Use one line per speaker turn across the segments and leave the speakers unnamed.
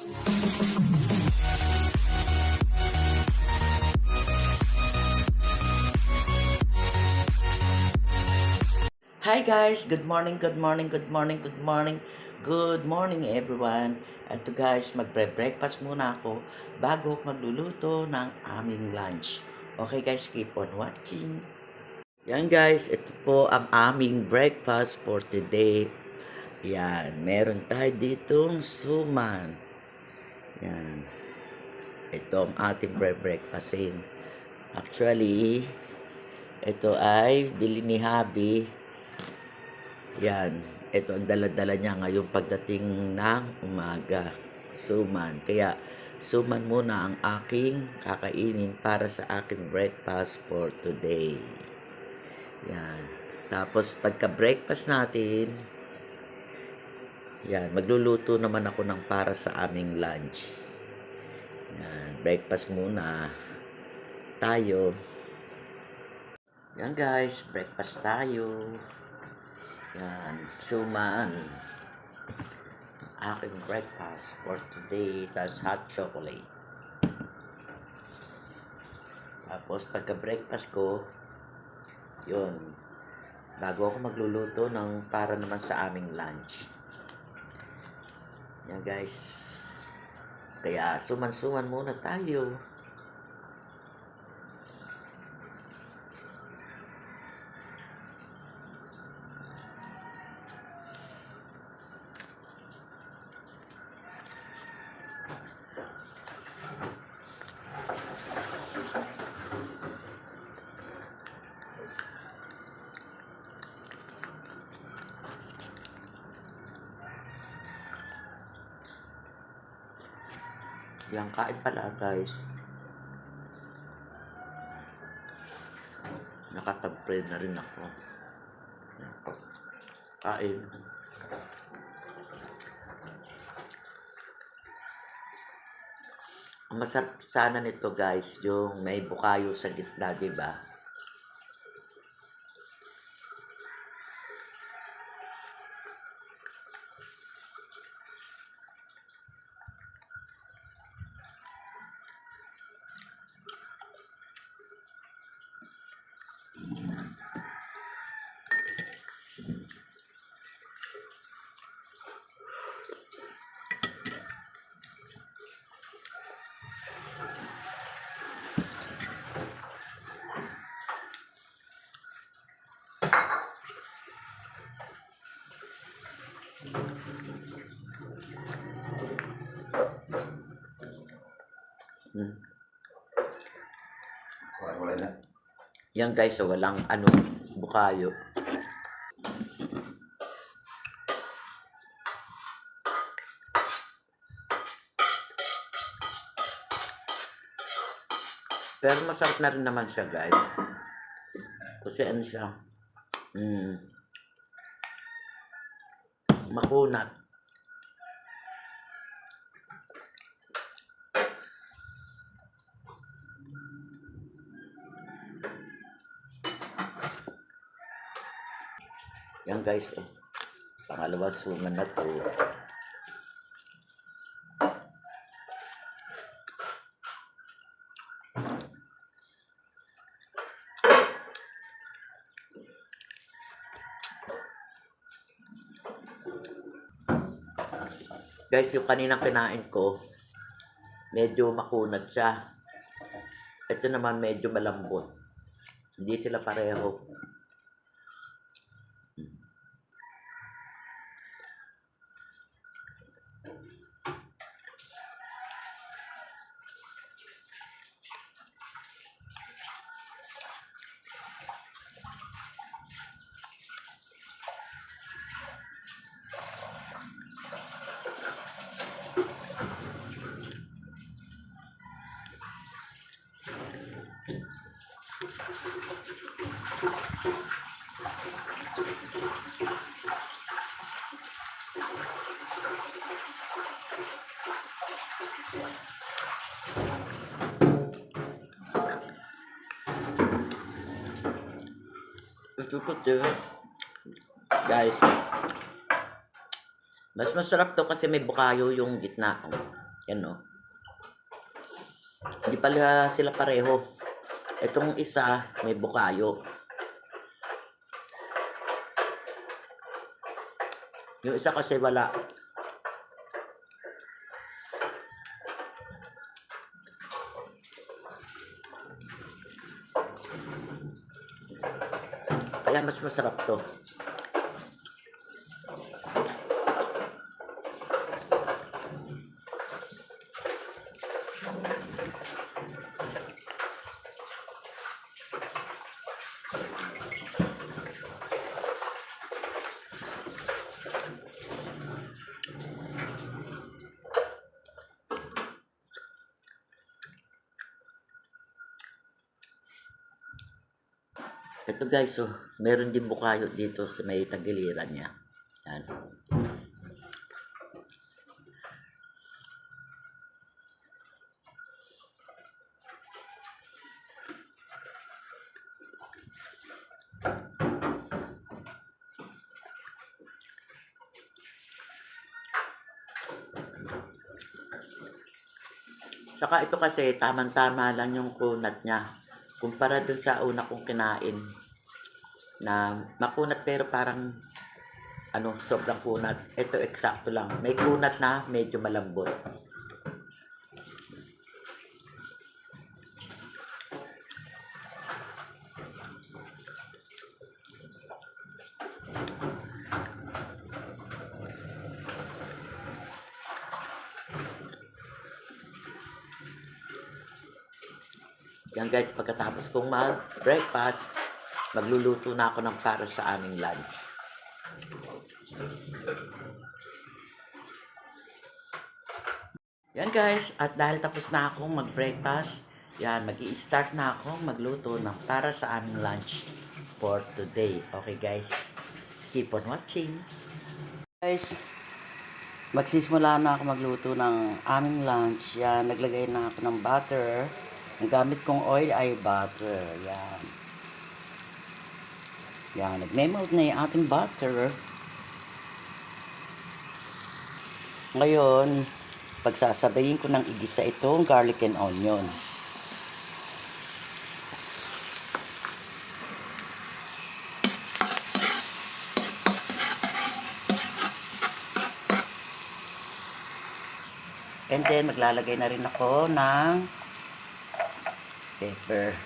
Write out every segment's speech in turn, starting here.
Hi guys, good morning, good morning, good morning, good morning, good morning everyone. Ito guys, magbre-breakfast muna ako bago magluluto ng aming lunch. Okay guys, keep on watching. Yan guys, ito po ang aming breakfast for today. Yan, meron tayo ditong suman. Yan. Ito ang ating bre-breakfastin. Actually, ito ay bili ni Habi yan. Ito ang dala-dala niya ngayong pagdating ng umaga. Suman. Kaya, suman muna ang aking kakainin para sa aking breakfast for today. Yan. Tapos, pagka-breakfast natin, yan, magluluto naman ako ng para sa aming lunch. Yan, breakfast muna tayo. Yan guys, breakfast tayo. Yan, suman. Aking breakfast for today, tas hot chocolate. Tapos pagka-breakfast ko, yun, bago ako magluluto ng para naman sa aming lunch. Yan guys. Kaya suman-suman muna tayo. Yan, kain pala guys. Nakatag-pray na rin ako. Kain. Ang masarap sana nito guys, yung may bukayo sa gitna, di
Wala, wala na.
Yan guys, so walang ano, bukayo. Pero masarap na rin naman siya guys. Kasi ano siya, mm, makunat. Yan guys, oh. Pangalawang suman na to. Guys, yung kaninang kinain ko, medyo makunat siya. Ito naman medyo malambot. Hindi sila pareho. Ko to. Guys. Mas masarap to kasi may bukayo yung gitna. oh. Yan o. Hindi pala sila pareho. Itong isa, may bukayo. Yung isa kasi wala. Kaya mas masarap to. Ito guys, so, meron din bukayo dito sa may tagiliran niya. Yan. Saka ito kasi tamang-tama lang yung kunat niya. Kumpara dun sa una kong kinain na makunat pero parang ano, sobrang kunat. Ito eksakto lang. May kunat na medyo malambot. Yan guys, pagkatapos kong mag-breakfast, magluluto na ako ng para sa aming lunch. Yan guys, at dahil tapos na akong mag-breakfast, yan, mag start na ako magluto ng para sa aming lunch for today. Okay guys, keep on watching. Guys, magsisimula na ako magluto ng aming lunch. Yan, naglagay na ako ng butter. Ang gamit kong oil ay butter. Yan. Yan, nagme-melt na yung ating butter. Ngayon, pagsasabayin ko ng igisa itong garlic and onion. And then, maglalagay na rin ako ng pepper.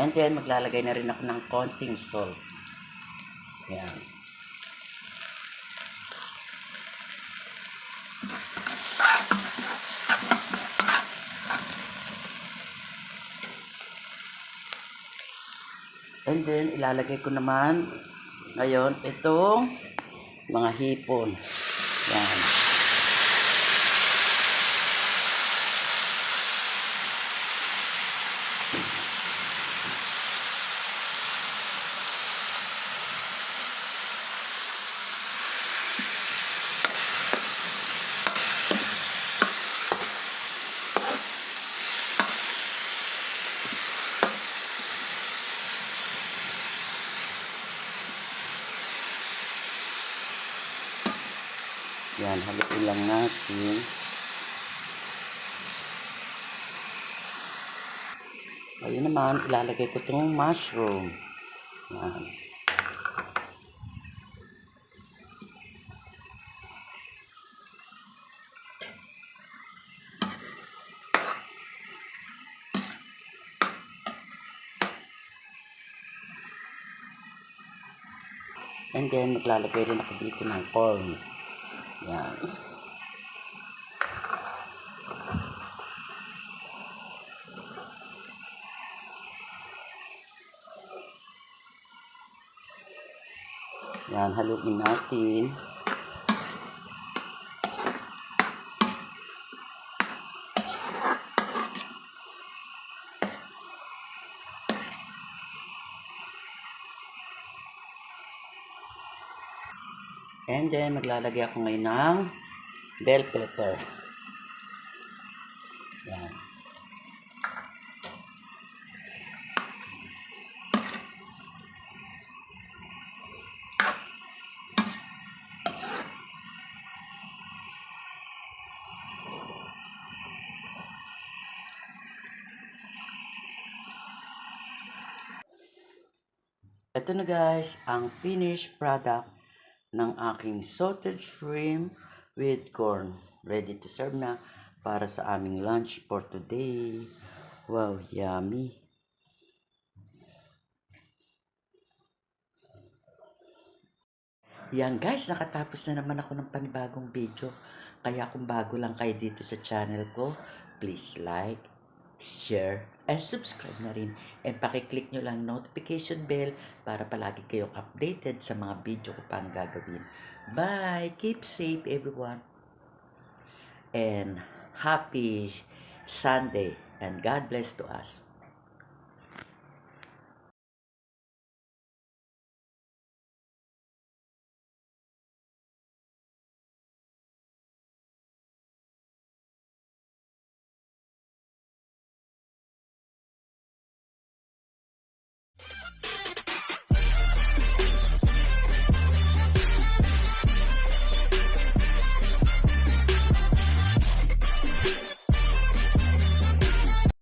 And then, maglalagay na rin ako ng konting salt. Yan. And then, ilalagay ko naman ngayon itong mga hipon. Yan. Yan, haluin lang natin. Ayun naman, ilalagay ko itong mushroom. Yan. And then, maglalagay rin ako dito ng corn. Yan, haluin natin. And then, maglalagay ako ngayon ng bell pepper. Yan. Ito na guys, ang finished product ng aking salted shrimp with corn. Ready to serve na para sa aming lunch for today. Wow, yummy. Yan guys, nakatapos na naman ako ng panibagong video. Kaya kung bago lang kayo dito sa channel ko, please like, share, and subscribe na rin. And pakiclick nyo lang notification bell para palagi kayong updated sa mga video ko pang gagawin. Bye! Keep safe everyone! And happy Sunday and God bless to us.